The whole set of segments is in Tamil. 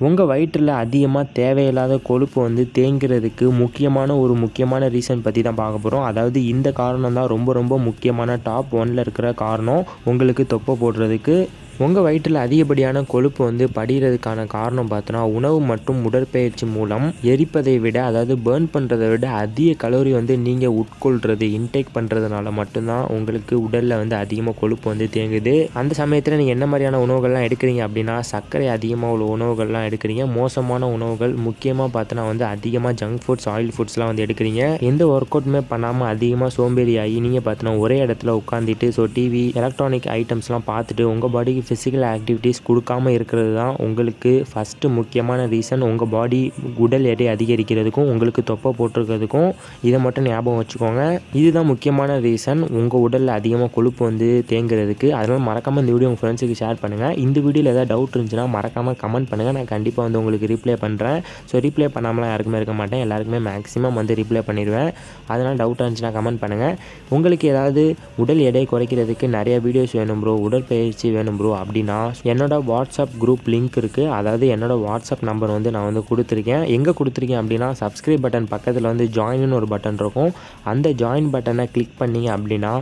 உங்கள் வயிற்றில் அதிகமாக தேவையில்லாத கொழுப்பு வந்து தேங்கிறதுக்கு முக்கியமான ஒரு முக்கியமான ரீசன் பற்றி தான் பார்க்க போகிறோம் அதாவது இந்த காரணம் தான் ரொம்ப ரொம்ப முக்கியமான டாப் ஒன்ல இருக்கிற காரணம் உங்களுக்கு தொப்பை போடுறதுக்கு உங்கள் வயிற்றில் அதிகப்படியான கொழுப்பு வந்து படிகிறதுக்கான காரணம் பார்த்தோன்னா உணவு மற்றும் உடற்பயிற்சி மூலம் எரிப்பதை விட அதாவது பேர்ன் பண்ணுறதை விட அதிக கலோரி வந்து நீங்கள் உட்கொள்கிறது இன்டேக் பண்ணுறதுனால மட்டும்தான் உங்களுக்கு உடலில் வந்து அதிகமாக கொழுப்பு வந்து தேங்குது. அந்த சமயத்தில் நீங்கள் என்ன மாதிரியான உணவுகள்லாம் எடுக்கிறீங்க அப்படின்னா சர்க்கரை அதிகமாக உள்ள உணவுகள்லாம் எடுக்கிறீங்க. மோசமான உணவுகள் முக்கியமாக பார்த்தோன்னா வந்து அதிகமாக ஜங்க் ஃபுட்ஸ் ஆயில் ஃபுட்ஸ்லாம் வந்து எடுக்கிறீங்க. எந்த ஒர்க் அவுட்டுமே பண்ணாமல் அதிகமாக சோம்பேறி ஆகி நீங்கள் பார்த்தோன்னா ஒரே இடத்துல உட்காந்துட்டு ஸோ டிவி எலக்ட்ரானிக் ஐட்டம்ஸ்லாம் பார்த்துட்டு உங்கள் பாடிக்கு ஃபிசிக்கல் ஆக்டிவிட்டீஸ் கொடுக்காம இருக்கிறது தான் உங்களுக்கு ஃபஸ்ட்டு முக்கியமான ரீசன் உங்கள் பாடி உடல் எடை அதிகரிக்கிறதுக்கும் உங்களுக்கு தொப்பை போட்டிருக்கிறதுக்கும் இதை மட்டும் ஞாபகம் வச்சுக்கோங்க. இதுதான் முக்கியமான ரீசன் உங்கள் உடலில் அதிகமாக கொழுப்பு வந்து தேங்குறதுக்கு. அதனால் மறக்காமல் இந்த வீடியோ உங்கள் ஃப்ரெண்ட்ஸுக்கு ஷேர் பண்ணுங்கள் இந்த வீடியோவில் ஏதாவது டவுட் இருந்துச்சுன்னா மறக்காமல் கமெண்ட் பண்ணுங்கள் நான் கண்டிப்பாக வந்து உங்களுக்கு ரிப்ளை பண்ணுறேன் ஸோ ரிப்ளை பண்ணாமலாம் யாருக்குமே இருக்க மாட்டேன். எல்லாருக்குமே மேக்ஸிமம் வந்து ரிப்ளை பண்ணிடுவேன். அதனால் டவுட் இருந்துச்சுன்னா கமெண்ட் பண்ணுங்கள் உங்களுக்கு ஏதாவது உடல் எடை குறைக்கிறதுக்கு நிறைய வீடியோஸ் வேணும் ப்ரோ உடற்பயிற்சி வேணும் ப்ரோ அப்படின்னா என்னோட வாட்ஸ்அப் குரூப் லிங்க் இருக்குது அதாவது என்னோடய வாட்ஸ்அப் நம்பர் வந்து நான் வந்து கொடுத்துருக்கேன். எங்கே கொடுத்துருக்கேன் அப்படின்னா சப்ஸ்கிரைப் பட்டன் பக்கத்தில் வந்து ஜாயின்னு ஒரு பட்டன் இருக்கும். அந்த ஜாயின் பட்டனை கிளிக் பண்ணிங்க அப்படின்னா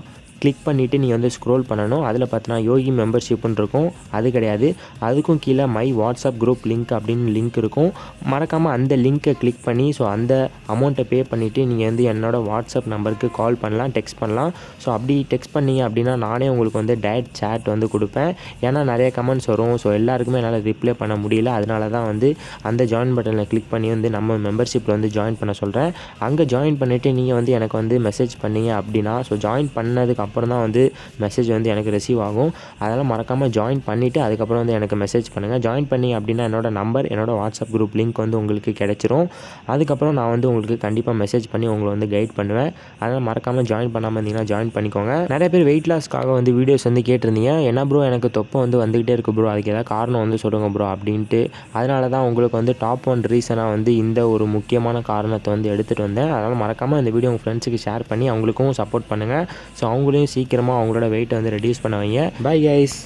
கிளிக் பண்ணிவிட்டு நீங்கள் வந்து ஸ்க்ரோல் பண்ணணும். அதில் பார்த்தீங்கன்னா யோகி மெம்பர்ஷிப்னு இருக்கும். அது கிடையாது. அதுக்கும் கீழே மை வாட்ஸ்அப் குரூப் லிங்க் அப்படின்னு லிங்க் இருக்கும். மறக்காமல் அந்த லிங்க்கை கிளிக் பண்ணி ஸோ அந்த அமௌண்ட்டை பே பண்ணிவிட்டு நீங்கள் வந்து என்னோடய வாட்ஸ்அப் நம்பருக்கு கால் பண்ணலாம் டெக்ஸ்ட் பண்ணலாம். ஸோ அப்படி டெக்ஸ்ட் பண்ணீங்க அப்படின்னா நானே உங்களுக்கு வந்து டயட் சேட் வந்து கொடுப்பேன். ஏன்னா நிறைய கமெண்ட்ஸ் வரும். ஸோ எல்லாருக்குமே என்னால் ரிப்ளை பண்ண முடியல. அதனால தான் வந்து அந்த ஜாயின் பட்டனில் கிளிக் பண்ணி வந்து நம்ம மெம்பர்ஷிப்பில் வந்து ஜாயின் பண்ண சொல்கிறேன் அங்கே ஜாயின் பண்ணிவிட்டு நீங்கள் வந்து எனக்கு வந்து மெசேஜ் பண்ணீங்க அப்படின்னா ஸோ ஜாயின் பண்ணதுக்கு அப்புறம் தான் வந்து மெசேஜ் வந்து எனக்கு ரிசீவ் ஆகும். அதனால் மறக்காமல் ஜாயின் பண்ணிவிட்டு அதுக்கப்புறம் வந்து எனக்கு மெசேஜ் பண்ணுங்கள் ஜாயின் பண்ணி அப்படின்னா என்னோடய நம்பர் என்னோடய வாட்ஸ்அப் குரூப் லிங்க் வந்து உங்களுக்கு கிடச்சிரும். அதுக்கப்புறம் நான் வந்து உங்களுக்கு கண்டிப்பாக மெசேஜ் பண்ணி உங்களை வந்து கைட் பண்ணுவேன். அதனால் மறக்காமல் ஜாயின் பண்ணாமல் இருந்தீங்கன்னா ஜாயின் பண்ணிக்கோங்க. நிறைய பேர் வெயிட் லாஸ்க்காக வந்து வீடியோஸ் வந்து கேட்டிருந்தீங்க. என்ன ப்ரோ எனக்கு தொப்பை வந்து வந்துக்கிட்டே இருக்குது ப்ரோ அதுக்கு ஏதாவது காரணம் வந்து சொல்லுங்கள் ப்ரோ அப்படின்ட்டு. அதனால தான் உங்களுக்கு வந்து டாப் ஒன் ரீசனாக வந்து இந்த ஒரு முக்கியமான காரணத்தை வந்து எடுத்துகிட்டு வந்தேன். அதனால் மறக்காமல் இந்த வீடியோ உங்கள் ஃப்ரெண்ட்ஸுக்கு ஷேர் பண்ணி அவங்களுக்கும் சப்போர்ட் பண்ணுங்கள் ஸோ அவங்களையும் சீக்கிரமாக அவங்களோட வெயிட்டை வந்து ரெடியூஸ் பண்ண வைங்க. Bye guys